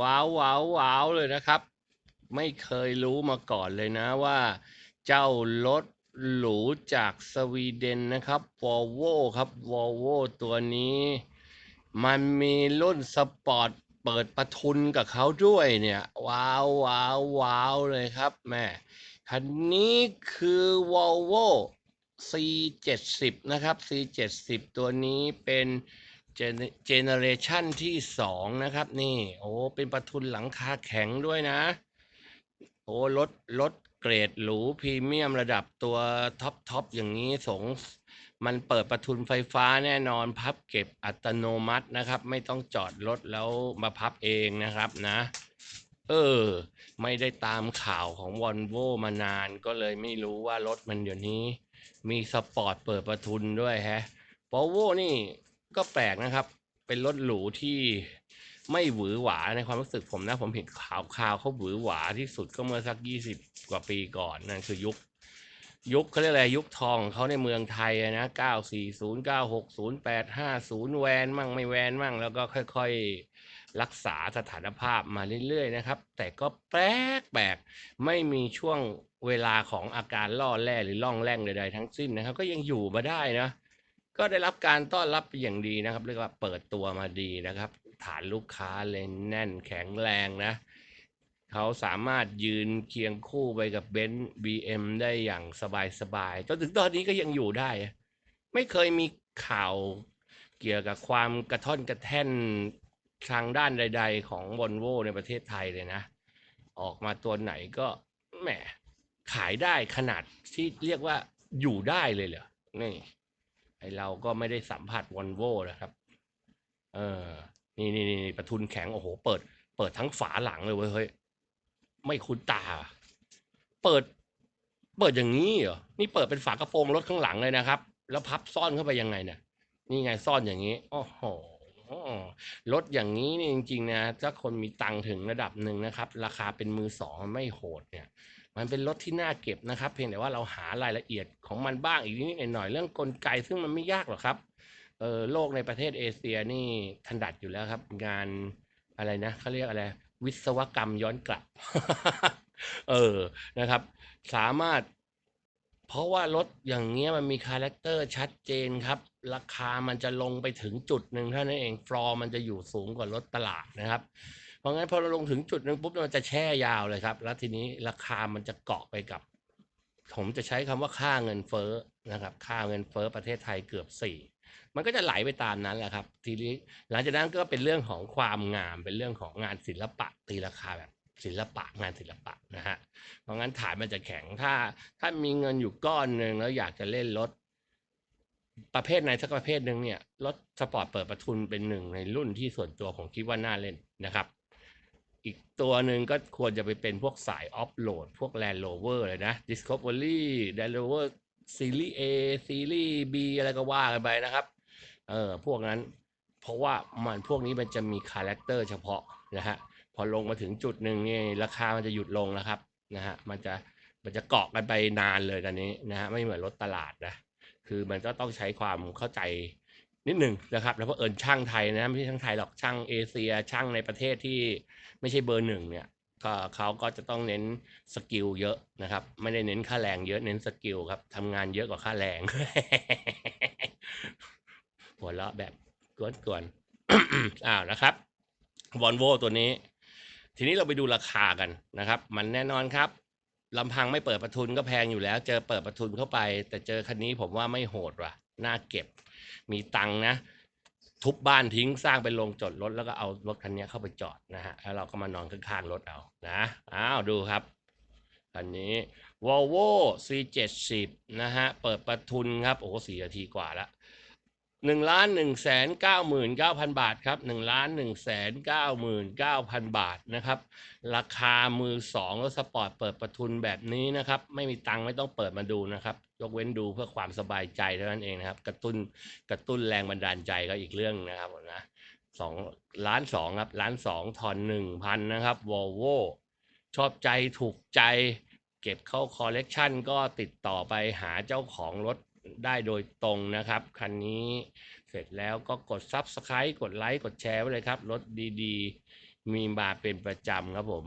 ว้าวว้าวว้าวเลยนะครับ ไม่เคยรู้มาก่อนเลยนะว่า เจ้ารถหรูจากสวีเดนนะครับ Volvo ครับ Volvo ตัวนี้ มันมีรุ่นสปอร์ตเปิดประทุนกับเขาด้วยเนี่ย ว้าวว้าวว้าวเลยครับแม่คันนี้คือ Volvo C70 นะครับ C70 ตัวนี้เป็น เจเนเรชันที่สองนะครับ นี่โอ้เป็นประทุนหลังคาแข็งด้วยนะ โอ้รถรถเกรดหรูพรีเมียมระดับตัวท็อปท็อปอย่างนี้สงมันเปิดประทุนไฟฟ้าแน่นอนพับเก็บอัตโนมัตินะครับ ไม่ต้องจอดรถแล้วมาพับเองนะครับนะ เออ ไม่ได้ตามข่าวของวอลโวมานานก็เลยไม่รู้ว่ารถมันเดี๋ยวนี้ มีสปอร์ตเปิดประทุนด้วยแฮะวอลโวนี่ ก็แปลกนะครับ เป็นรถหรูที่ไม่หวือหวาในความรู้สึกผมนะ ผมเห็นข่าวข่าวเขาหวือหวาที่สุดก็เมื่อสักยี่สิบกว่าปีก่อนนั่นคือยุค ยุคเขาเรียกอะไรยุคทองของเขาในเมืองไทยนะเก้าสี่ศูนย์เก้าหกศูนย์แปดห้าศูนย์แวนมั่งไม่แวนมั่ง แล้วก็ค่อยๆรักษาสถานภาพมาเรื่อยๆนะครับ แต่ก็แปลกแปลกไม่มีช่วงเวลาของอาการล่อแร่หรือล่องแร่งใดๆทั้งสิ้นนะครับ ก็ยังอยู่มาได้นะ ก็ได้รับการต้อนรับอย่างดีนะครับเรียกว่าเปิดตัวมาดีนะครับ ฐานลูกค้าเลยแน่นแข็งแรงนะเขาสามารถยืนเคียงคู่ไปกับเบนซ์บีเอ็มได้อย่างสบายๆจนถึงตอนนี้ก็ยังอยู่ได้ ไม่เคยมีข่าวเกี่ยวกับความกระท่อนกระแท่นทางด้านใด ๆ ของวอลโวในประเทศไทยเลยนะ ออกมาตัวไหนก็แหมขายได้ขนาดที่เรียกว่าอยู่ได้เลยเหรอนี่ อเราก็ไม่ได้สัมผัสวอลโวนะครับ เออ นี่นี่นี่ประทุนแข็งโอ้โห เปิด เปิดทั้งฝาหลังเลยเว้ยเฮ้ยไม่คุ้นตา เปิด เปิดอย่างนี้เหรอ นี่เปิดเป็นฝากระโปรงรถข้างหลังเลยนะครับ แล้วพับซ่อนเข้าไปยังไงเนี่ย นี่ไงซ่อนอย่างนี้โอ้โหรถอย่างนี้นี่จริงๆนะถ้าคนมีตังค์ถึงระดับหนึ่งนะครับ ราคาเป็นมือสองไม่โหดเนี่ย มันเป็นรถที่น่าเก็บนะครับ เพียงแต่ว่าเราหารายละเอียดของมันบ้างอีกนิดหน่อยเรื่องกลไกซึ่งมันไม่ยากหรอกครับเออโลกในประเทศเอเชียนี่ถนัดอยู่แล้วครับ งานอะไรนะเขาเรียกอะไร วิศวกรรมย้อนกลับ เออนะครับ สามารถ เพราะว่ารถอย่างเงี้ยมันมีคาแรคเตอร์ชัดเจนครับ ราคามันจะลงไปถึงจุดหนึ่งเท่านั้นเองฟลอร์มันจะอยู่สูงกว่ารถตลาดนะครับ เพราะงั้นพอเราลงถึงจุดหนึ่งปุ๊บมันจะแช่ยาวเลยครับ แล้วทีนี้ราคามันจะเกาะไปกับ ผมจะใช้คำว่าค่าเงินเฟ้อนะครับ ค่าเงินเฟ้อประเทศไทยเกือบสี่มันก็จะไหลไปตามนั้นแหละครับทีนี้หลังจากนั้นก็เป็นเรื่องของความงามเป็นเรื่องของงานศิลปะตีราคาแบบศิลปะงานศิลปะนะฮะเพราะงั้นฐานมันจะแข็งถ้า ถ้ามีเงินอยู่ก้อนหนึ่งแล้วอยากจะเล่นรถประเภทไหนสักประเภทหนึ่งเนี่ยรถสปอร์ตเปิดประทุนเป็นหนึ่งในรุ่นที่ส่วนตัวผมคิดว่าน่าเล่นนะครับ อีกตัวหนึ่งก็ควรจะไปเป็นพวกสายออฟโหลด พวก Land Rover เลยนะ Discovery Land Rover Series A Series B อะไรก็ว่ากันไปนะครับ เออพวกนั้น เพราะว่ามันพวกนี้มันจะมีคาแรคเตอร์เฉพาะนะฮะ พอลงมาถึงจุดหนึ่งนี่ราคามันจะหยุดลงนะครับนะฮะ มันจะมันจะเกาะกันไปนานเลยกันนี้นะฮะ ไม่เหมือนรถตลาดนะ คือมันก็ต้องใช้ความเข้าใจ นิดหนึ่งนะครับแล้วเพราะเอิญช่างไทยนะไม่ใช่ช่างไทยหรอกช่างเอเชียช่างในประเทศที่ไม่ใช่เบอร์หนึ่งเนี่ยก็เขาก็จะต้องเน้นสกิลเยอะนะครับ ไม่ได้เน้นค่าแรงเยอะเน้นสกิลครับทำงานเยอะกว่าค่าแรงหัวเราะแบบกวนๆอ้าวนะครับวอลโวตัวนี้ ทีนี้เราไปดูราคากันนะครับ มันแน่นอนครับลำพังไม่เปิดประทุนก็แพงอยู่แล้ว เจอเปิดประทุนเข้าไป แต่เจอคันนี้ผมว่าไม่โหดว่ะน่าเก็บ มีตังนะ ทุบบ้านทิ้งสร้างเป็นโรงจอดรถแล้วก็เอารถคันนี้เข้าไปจอดนะฮะแล้วเราก็มานอนข้างๆรถเอานะอ้าวดูครับคันนี้ Volvo C70 นะฮะเปิดประทุนครับโอ้โหสี่นาทีกว่าแล้ว หนึ่งล้านหนึ่งแสนเก้าหมื่นเก้าพันบาทครับหนึ่งล้านหนึ่งแสนเก้าหมื่นเก้าพันบาทนะครับ ราคามือสองรถสปอร์ตเปิดประทุนแบบนี้นะครับ ไม่มีตังค์ไม่ต้องเปิดมาดูนะครับ ยกเว้นดูเพื่อความสบายใจเท่านั้นเองนะครับ กระตุ้นกระตุ้นแรงบันดาลใจก็อีกเรื่องนะครับนะสองล้านสองครับล้านสองทอนหนึ่งพันนะครับวอลโวชอบใจถูกใจ เก็บเข้าคอลเลกชันก็ติดต่อไปหาเจ้าของรถ ได้โดยตรงนะครับ คันนี้เสร็จแล้วก็กด Subscribe กดไลค์กดแชร์ไว้เลยครับ รถดีๆ มีมาเป็นประจำครับผม